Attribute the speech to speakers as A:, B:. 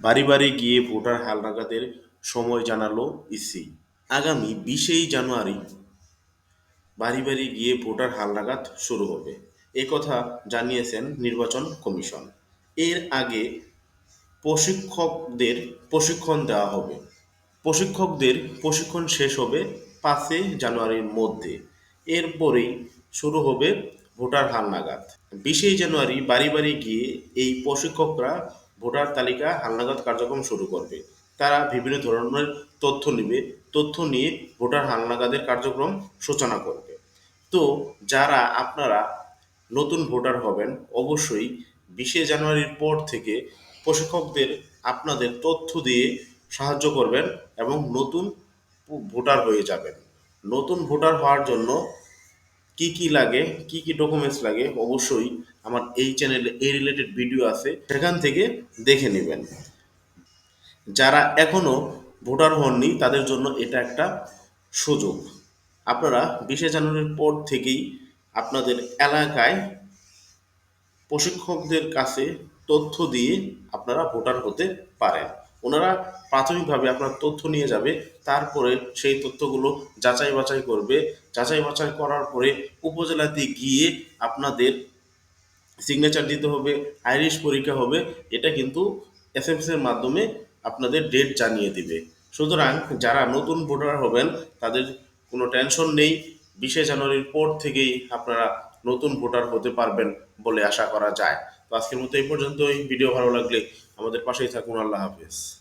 A: বাড়ি বাড়ি গিয়ে ভোটার হালনাগাদের সময় জানালো ইসি। আগামী বিশেই জানুয়ারি বাড়ি বাড়ি গিয়ে ভোটার হালনাগাদ শুরু হবে। এ কথা জানিয়েছেন নির্বাচন কমিশন। এর আগে প্রশিক্ষকদের প্রশিক্ষণ দেওয়া হবে। প্রশিক্ষকদের প্রশিক্ষণ শেষ হবে পাঁচই জানুয়ারির মধ্যে। এরপরেই শুরু হবে ভোটার হালনাগাদ। বিশেই জানুয়ারি বাড়ি বাড়ি গিয়ে এই প্রশিক্ষকরা ভোটার তালিকা হালনাগাদ কার্যক্রম শুরু করবে। তারা বিভিন্ন ধরনের তথ্য নেবে, তথ্য নিয়ে ভোটার হালনাগাদের কার্যক্রম সূচনা করবে। তো যারা আপনারা নতুন ভোটার হবেন, অবশ্যই বিশে জানুয়ারির পর থেকে প্রশিক্ষকদের আপনাদের তথ্য দিয়ে সাহায্য করবেন এবং নতুন ভোটার হয়ে যাবেন। নতুন ভোটার হওয়ার জন্য কি কি লাগে, কি কি ডকুমেন্টস লাগে, অবশ্যই আমার এই চ্যানেলে এই রিলেটেড ভিডিও আছে, সেখান থেকে দেখে নেবেন। যারা এখনও ভোটার হননি, তাদের জন্য এটা একটা সুযোগ। আপনারা বিশে জানুয়ারির পর থেকেই আপনাদের এলাকায় প্রশিক্ষকদের কাছে তথ্য দিয়ে আপনারা ভোটার হতে পারেন। ওনারা প্রাথমিকভাবে আপনার তথ্য নিয়ে যাবে, তারপরে সেই তথ্যগুলো যাচাই বাছাই করবে। যাচাই বাছাই করার পরে উপজেলাতে গিয়ে আপনাদের সিগনেচার দিতে হবে আইরিশ পরীক্ষা হবে, এটা কিন্তু এস এম এর মাধ্যমে আপনাদের ডেট জানিয়ে দিবে। সুতরাং যারা নতুন ভোটার হবেন, তাদের কোনো টেনশন নেই। বিশে জানুয়ারির পর থেকেই আপনারা নতুন ভোটার হতে পারবেন বলে আশা করা যায়। তো আজকের মতো এই পর্যন্ত এই ভিডিও ভালো লাগলে আমাদের পাশেই থাকুন। আল্লাহ হাফেজ।